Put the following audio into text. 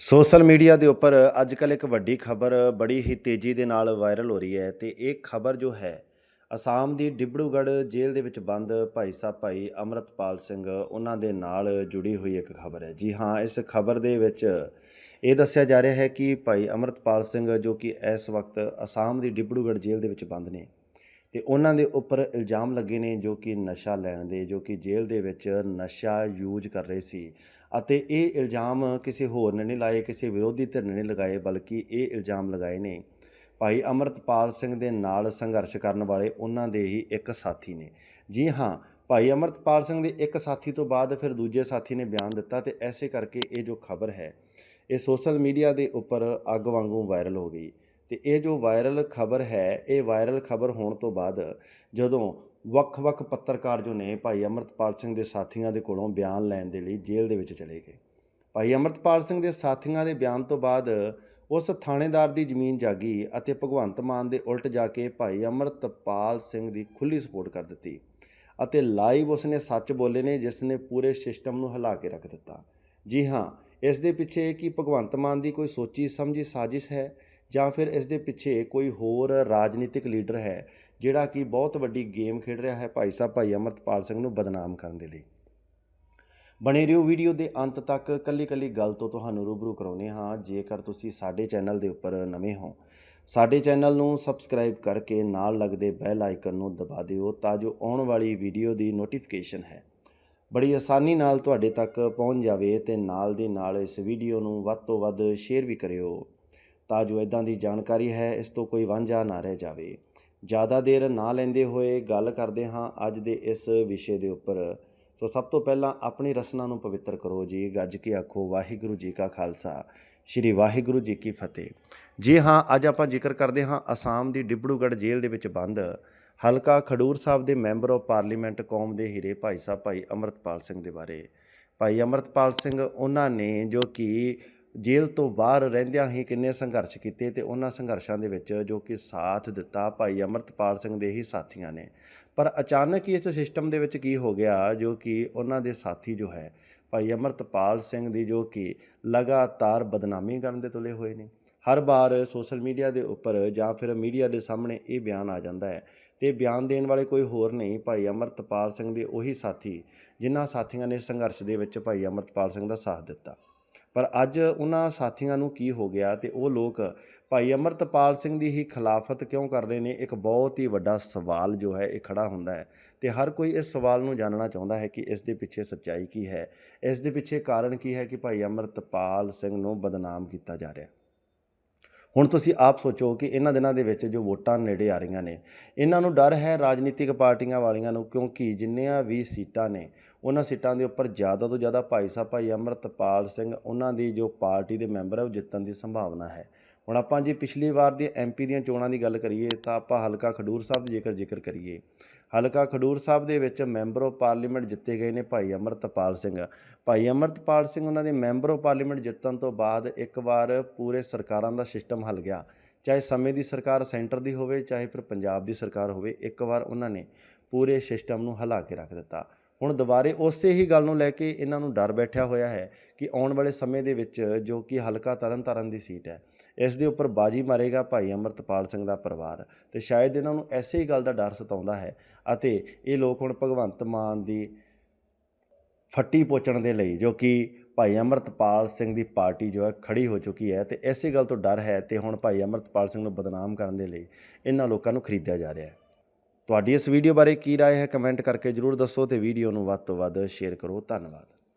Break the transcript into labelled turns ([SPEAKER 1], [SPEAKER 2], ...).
[SPEAKER 1] Social media ਦੇ ਉੱਪਰ ਅੱਜ ਕੱਲ੍ਹ ਇੱਕ ਵੱਡੀ ਖਬਰ ਬੜੀ ਹੀ ਤੇਜ਼ੀ ਦੇ ਨਾਲ ਵਾਇਰਲ ਹੋ ਰਹੀ ਹੈ ਤੇ ਇਹ ਖਬਰ ਜੋ ਹੈ, ਅਸਾਮ ਦੀ ਡਿਬੜੂਗੜ੍ਹ ਜੇਲ੍ਹ ਦੇ ਵਿੱਚ ਬੰਦ ਭਾਈ ਸਾਹਿਬ ਭਾਈ ਅਮਰਤਪਾਲ ਸਿੰਘ ਉਹਨਾਂ ਦੇ ਨਾਲ ਜੁੜੀ ਹੋਈ ਇੱਕ ਖਬਰ ਹੈ। ਜੀ ਹਾਂ, ਇਸ ਖਬਰ ਦੇ ਵਿੱਚ ਇਹ ਦੱਸਿਆ ਜਾ ਰਿਹਾ ਹੈ ਕਿ ਭਾਈ ਅਮਰਤਪਾਲ ਸਿੰਘ ਜੋ ਕਿ ਇਸ ਵਕਤ ਅਸਾਮ ਦੀ ਡਿਬੜੂਗੜ੍ਹ ਜੇਲ੍ਹ ਦੇ ਵਿੱਚ ਬੰਦ ਨੇ ਅਤੇ ਉਹਨਾਂ ਦੇ ਉੱਪਰ ਇਲਜ਼ਾਮ ਲੱਗੇ ਨੇ ਜੋ ਕਿ ਨਸ਼ਾ ਲੈਣ ਦੇ, ਜੋ ਕਿ ਜੇਲ੍ਹ ਦੇ ਵਿੱਚ ਨਸ਼ਾ ਯੂਜ਼ ਕਰ ਰਹੇ ਸੀ। ਅਤੇ ਇਹ ਇਲਜ਼ਾਮ ਕਿਸੇ ਹੋਰ ਨੇ ਨਹੀਂ ਲਾਏ, ਕਿਸੇ ਵਿਰੋਧੀ ਧਿਰ ਨੇ ਨਹੀਂ ਲਗਾਏ, ਬਲਕਿ ਇਹ ਇਲਜ਼ਾਮ ਲਗਾਏ ਨੇ। ਭਾਈ ਅਮਰਤਪਾਲ ਸਿੰਘ ਦੇ ਨਾਲ ਸੰਘਰਸ਼ ਕਰਨ ਵਾਲੇ ਉਹਨਾਂ ਦੇ ਹੀ ਇੱਕ ਸਾਥੀ ਨੇ। ਜੀ ਹਾਂ, ਭਾਈ ਅਮਰਤਪਾਲ ਸਿੰਘ ਦੇ ਇੱਕ ਸਾਥੀ ਤੋਂ ਬਾਅਦ ਫਿਰ ਦੂਜੇ ਸਾਥੀ ਨੇ ਬਿਆਨ ਦਿੱਤਾ ਤੇ ਐਸੇ ਕਰਕੇ ਇਹ ਜੋ ਖਬਰ ਹੈ, ਇਹ ਸੋਸ਼ਲ ਮੀਡੀਆ ਦੇ ਉੱਪਰ ਅੱਗ ਵਾਂਗੂ ਵਾਇਰਲ ਹੋ ਗਈ। ਤੇ ਇਹ ਜੋ ਵਾਇਰਲ ਖਬਰ ਹੈ, ਇਹ ਵਾਇਰਲ ਖਬਰ ਹੋਣ ਤੋਂ ਬਾਅਦ ਜਦੋਂ ਵੱਖ-ਵੱਖ ਪੱਤਰਕਾਰ ਜੋ ਨੇ ਭਾਈ ਅਮਰਤਪਾਲ ਸਿੰਘ ਦੇ ਸਾਥੀਆਂ ਦੇ ਕੋਲੋਂ ਬਿਆਨ ਲੈਣ ਦੇ ਲਈ ਜੇਲ੍ਹ ਦੇ ਵਿੱਚ ਚਲੇ ਗਏ। ਭਾਈ ਅਮਰਤਪਾਲ ਸਿੰਘ ਦੇ ਸਾਥੀਆਂ ਦੇ ਬਿਆਨ ਤੋਂ ਬਾਅਦ ਉਸ ਥਾਣੇਦਾਰ ਦੀ ਜ਼ਮੀਨ ਜਾਗੀ ਅਤੇ ਭਗਵੰਤ ਮਾਨ ਦੇ ਉਲਟ ਜਾ ਕੇ ਭਾਈ ਅਮਰਤਪਾਲ ਸਿੰਘ ਦੀ ਖੁੱਲੀ ਸਪੋਰਟ ਕਰ ਦਿੱਤੀ ਅਤੇ ਲਾਈਵ ਉਸਨੇ ਸੱਚ ਬੋਲੇ ਨੇ, ਜਿਸ ਨੇ ਪੂਰੇ ਸਿਸਟਮ ਨੂੰ ਹਿਲਾ ਕੇ ਰੱਖ ਦਿੱਤਾ। ਜੀ ਹਾਂ, ਇਸ ਦੇ ਪਿੱਛੇ ਕਿ ਭਗਵੰਤ ਮਾਨ ਦੀ ਕੋਈ ਸੋਚੀ ਸਮਝੀ ਸਾਜ਼ਿਸ਼ ਹੈ? ਜਾਂ ਫਿਰ ਇਸ ਦੇ ਪਿੱਛੇ ਕੋਈ ਹੋਰ ਰਾਜਨੀਤਿਕ ਲੀਡਰ ਹੈ ਜਿਹੜਾ ਕਿ ਬਹੁਤ ਵੱਡੀ ਗੇਮ ਖੇਡ ਰਿਹਾ ਹੈ ਭਾਈ ਸਾਹਿਬ, ਭਾਈ ਅਮਰਤਪਾਲ ਸਿੰਘ ਨੂੰ ਬਦਨਾਮ ਕਰਨ ਦੇ ਲਈ। ਬਣੇ ਰਹੋ ਵੀਡੀਓ ਦੇ ਅੰਤ ਤੱਕ ਕੱਲੀ ਕੱਲੀ ਗੱਲ ਤੋਂ ਤੁਹਾਨੂੰ ਰੂਬਰੂ ਕਰਾਉਨੇ ਹਾਂ। ਜੇਕਰ ਤੁਸੀਂ ਸਾਡੇ ਚੈਨਲ ਦੇ ਉੱਪਰ ਨਵੇਂ ਹੋ, ਸਾਡੇ ਚੈਨਲ ਨੂੰ ਸਬਸਕ੍ਰਾਈਬ ਕਰਕੇ ਨਾਲ ਲੱਗਦੇ ਬੈਲ ਆਈਕਨ ਨੂੰ ਦਬਾ ਦਿਓ ਤਾਂ ਜੋ ਆਉਣ ਵਾਲੀ ਵੀਡੀਓ ਦੀ ਨੋਟੀਫਿਕੇਸ਼ਨ ਹੈ। ਬੜੀ ਆਸਾਨੀ ਨਾਲ ਤੁਹਾਡੇ ਤੱਕ ਪਹੁੰਚ ਜਾਵੇ ਤੇ ਨਾਲ ਦੀ ਨਾਲ ਇਸ ਵੀਡੀਓ ਨੂੰ ਵੱਧ ਤੋਂ ਵੱਧ ਸ਼ੇਅਰ ਵੀ ਕਰਿਓ। ਤਾਂ ਜੋ ਇਦਾਂ ਦੀ ਜਾਣਕਾਰੀ ਹੈ, ਇਸ ਤੋਂ ਕੋਈ ਵਾਂਝਾ ਨਾ ਰਹਿ ਜਾਵੇ। ਜ਼ਿਆਦਾ ਦੇਰ ਨਾ ਲੈਂਦੇ ਹੋਏ ਗੱਲ ਕਰਦੇ ਹਾਂ ਅੱਜ ਦੇ ਇਸ ਵਿਸ਼ੇ ਦੇ ਉੱਪਰ। ਸੋ ਸਭ ਤੋਂ ਪਹਿਲਾਂ ਆਪਣੀ ਰਸਨਾ ਨੂੰ ਪਵਿੱਤਰ ਕਰੋ ਜੀ, ਗੱਜ ਕੇ ਆਖੋ, ਵਾਹਿਗੁਰੂ ਜੀ ਕਾ ਖਾਲਸਾ, ਸ੍ਰੀ ਵਾਹਿਗੁਰੂ ਜੀ ਕੀ ਫਤਿਹ। ਜੀ ਹਾਂ, ਅੱਜ ਆਪਾਂ ਜ਼ਿਕਰ ਕਰਦੇ ਹਾਂ ਅਸਾਮ ਦੀ ਡਿਬੜੂਗੜ੍ਹ ਜੇਲ੍ਹ ਦੇ ਵਿੱਚ ਬੰਦ। ਹਲਕਾ ਖਡੂਰ ਸਾਹਿਬ ਦੇ ਮੈਂਬਰ ਆਫ ਪਾਰਲੀਮੈਂਟ ਕੌਮ ਦੇ ਹੀਰੇ ਭਾਈ ਸਾਹਿਬ, ਭਾਈ ਅਮਰਤਪਾਲ ਸਿੰਘ ਦੇ ਬਾਰੇ। ਭਾਈ ਅਮਰਤਪਾਲ ਸਿੰਘ, ਉਹਨਾਂ ਨੇ ਜੋ ਕਿ ਜੇਲ੍ਹ ਤੋਂ ਬਾਹਰ ਰਹਿੰਦਿਆਂ ਹੀ ਕਿੰਨੇ ਸੰਘਰਸ਼ ਕੀਤੇ ਤੇ ਉਹਨਾਂ ਸੰਘਰਸ਼ਾਂ ਦੇ ਵਿੱਚ ਜੋ ਕਿ ਸਾਥ ਦਿੱਤਾ ਭਾਈ ਅਮਰਤਪਾਲ ਸਿੰਘ ਦੇ ਹੀ ਸਾਥੀਆਂ ਨੇ। ਪਰ ਅਚਾਨਕ ਹੀ ਇਸ ਸਿਸਟਮ ਦੇ ਵਿੱਚ ਕੀ ਹੋ ਗਿਆ, ਜੋ ਕਿ ਉਹਨਾਂ ਦੇ ਸਾਥੀ ਜੋ ਹੈ, ਭਾਈ ਅਮਰਤਪਾਲ ਸਿੰਘ ਦੀ ਜੋ ਕਿ ਲਗਾਤਾਰ ਬਦਨਾਮੀ ਕਰਨ ਦੇ ਤੁਲੇ ਹੋਏ ਨੇ। ਹਰ ਵਾਰ ਸੋਸ਼ਲ ਮੀਡੀਆ ਦੇ ਉੱਪਰ ਜਾਂ ਫਿਰ ਮੀਡੀਆ ਦੇ ਸਾਹਮਣੇ ਇਹ ਬਿਆਨ ਆ ਜਾਂਦਾ ਹੈ ਤੇ ਬਿਆਨ ਦੇਣ ਵਾਲੇ ਕੋਈ ਹੋਰ ਨਹੀਂ, ਭਾਈ ਅਮਰਤਪਾਲ ਸਿੰਘ ਦੇ ਉਹੀ ਸਾਥੀ, ਜਿਨ੍ਹਾਂ ਸਾਥੀਆਂ ਨੇ ਸੰਘਰਸ਼ ਦੇ ਵਿੱਚ ਭਾਈ ਅਮਰਤਪਾਲ ਸਿੰਘ ਦਾ ਸਾਥ ਦਿੱਤਾ। ਪਰ ਅੱਜ ਉਹਨਾਂ ਸਾਥੀਆਂ ਨੂੰ ਕੀ ਹੋ ਗਿਆ ਤੇ ਉਹ ਲੋਕ ਭਾਈ ਅਮਰਤਪਾਲ ਸਿੰਘ ਦੀ ਹੀ ਖਿਲਾਫਤ ਕਿਉਂ ਕਰ ਰਹੇ ਨੇ? ਇੱਕ ਬਹੁਤ ਹੀ ਵੱਡਾ ਸਵਾਲ ਜੋ ਹੈ, ਇਹ ਖੜਾ ਹੁੰਦਾ ਹੈ ਤੇ ਹਰ ਕੋਈ ਇਸ ਸਵਾਲ ਨੂੰ ਜਾਣਨਾ ਚਾਹੁੰਦਾ ਹੈ ਕਿ ਇਸ ਦੇ ਪਿੱਛੇ ਸੱਚਾਈ ਕੀ ਹੈ? ਇਸ ਦੇ ਪਿੱਛੇ ਕਾਰਨ ਕੀ ਹੈ ਕਿ ਭਾਈ ਅਮਰਤਪਾਲ ਸਿੰਘ ਨੂੰ ਬਦਨਾਮ ਕੀਤਾ ਜਾ ਰਿਹਾ? ਹੁਣ ਤੁਸੀਂ ਆਪ ਸੋਚੋ ਕਿ ਇਹਨਾਂ ਦਿਨਾਂ ਦੇ ਵਿੱਚ ਜੋ ਵੋਟਾਂ ਨੇੜੇ ਆ ਰਹੀਆਂ ਨੇ, ਇਹਨਾਂ ਨੂੰ ਡਰ ਹੈ ਰਾਜਨੀਤਿਕ ਪਾਰਟੀਆਂ ਵਾਲੀਆਂ ਨੂੰ? ਕਿਉਂਕਿ ਜਿੰਨੀਆਂ ਵੀ ਸੀਟਾਂ ਨੇ, ਉਹਨਾਂ ਸੀਟਾਂ ਦੇ ਉੱਪਰ ਜ਼ਿਆਦਾ ਤੋਂ ਜ਼ਿਆਦਾ ਭਾਈ ਸਾਹਿਬ, ਭਾਈ ਅਮਰਤਪਾਲ ਸਿੰਘ, ਉਹਨਾਂ ਦੀ ਜੋ ਪਾਰਟੀ ਦੇ ਮੈਂਬਰ ਹੈ, ਉਹ ਜਿੱਤਣ ਦੀ ਸੰਭਾਵਨਾ ਹੈ। ਹੁਣ ਆਪਾਂ ਜੇ ਪਿਛਲੀ ਵਾਰ ਦੀ ਐਮਪੀ ਦੀਆਂ ਚੋਣਾਂ ਦੀ ਗੱਲ ਕਰੀਏ ਤਾਂ ਆਪਾਂ ਹਲਕਾ ਖਡੂਰ ਸਾਹਿਬ ਦੀ ਜੇਕਰ ਜ਼ਿਕਰ ਕਰੀਏ, ਹਲਕਾ ਖਡੂਰ ਸਾਹਿਬ ਦੇ ਵਿੱਚ ਮੈਂਬਰ ਆਫ ਪਾਰਲੀਮੈਂਟ ਜਿੱਤੇ ਗਏ ਨੇ ਭਾਈ ਅਮਰਤਪਾਲ ਸਿੰਘ। ਭਾਈ ਅਮਰਤਪਾਲ ਸਿੰਘ ਉਹਨਾਂ ਦੇ ਮੈਂਬਰ ਆਫ ਪਾਰਲੀਮੈਂਟ ਜਿੱਤਣ ਤੋਂ ਬਾਅਦ ਇੱਕ ਵਾਰ ਪੂਰੇ ਸਰਕਾਰਾਂ ਦਾ ਸਿਸਟਮ ਹਲ ਗਿਆ। ਚਾਹੇ ਸਮੇਂ ਦੀ ਸਰਕਾਰ ਸੈਂਟਰ ਦੀ ਹੋਵੇ, ਚਾਹੇ ਫਿਰ ਪੰਜਾਬ ਦੀ ਸਰਕਾਰ ਹੋਵੇ, ਇੱਕ ਵਾਰ ਉਹਨਾਂ ਨੇ ਪੂਰੇ ਸਿਸਟਮ ਨੂੰ ਹਿਲਾ ਕੇ ਰੱਖ ਦਿੱਤਾ। ਹੁਣ ਦੁਬਾਰੇ ਉਸੇ ਹੀ ਗੱਲ ਨੂੰ ਲੈ ਕੇ ਇਹਨਾਂ ਨੂੰ ਡਰ ਬੈਠਿਆ ਹੋਇਆ ਹੈ ਕਿ ਆਉਣ ਵਾਲੇ ਸਮੇਂ ਦੇ ਵਿੱਚ ਜੋ ਕਿ ਹਲਕਾ ਤਰਨ ਤਰਨਤਾਰਨ ਦੀ ਸੀਟ ਹੈ, ਇਸ ਦੇ ਉੱਪਰ ਬਾਜੀ ਮਾਰੇਗਾ ਭਾਈ ਅਮਰਤਪਾਲ ਸਿੰਘ ਦਾ ਪਰਿਵਾਰ ਤੇ ਸ਼ਾਇਦ ਇਹਨਾਂ ਨੂੰ ਐਸੇ ਹੀ ਗੱਲ ਦਾ ਡਰ ਸਤਾਉਂਦਾ ਹੈ ਅਤੇ ਇਹ ਲੋਕ ਹੁਣ ਭਗਵੰਤ ਮਾਨ ਦੀ ਫੱਟੀ ਪੋਚਣ ਦੇ ਲਈ ਜੋ ਕਿ ਭਾਈ ਅਮਰਤਪਾਲ ਸਿੰਘ ਦੀ ਪਾਰਟੀ ਜੋ ਹੈ ਖੜੀ ਹੋ ਚੁੱਕੀ ਹੈ ਤੇ ਐਸੀ ਗੱਲ ਤੋਂ ਡਰ ਹੈ ਤੇ ਹੁਣ ਭਾਈ ਅਮਰਤਪਾਲ ਸਿੰਘ ਨੂੰ ਬਦਨਾਮ ਕਰਨ ਦੇ ਲਈ ਇਹਨਾਂ ਲੋਕਾਂ ਨੂੰ ਖਰੀਦਿਆ ਜਾ ਰਿਹਾ ਹੈ। ਤੁਹਾਡੀ ਇਸ ਵੀਡੀਓ ਬਾਰੇ ਕੀ رائے ਹੈ ਕਮੈਂਟ ਕਰਕੇ ਜਰੂਰ ਦੱਸੋ ਤੇ ਵੀਡੀਓ ਨੂੰ ਵੱਧ ਤੋਂ ਵੱਧ ਸ਼ੇਅਰ ਕਰੋ ਧੰਨਵਾਦ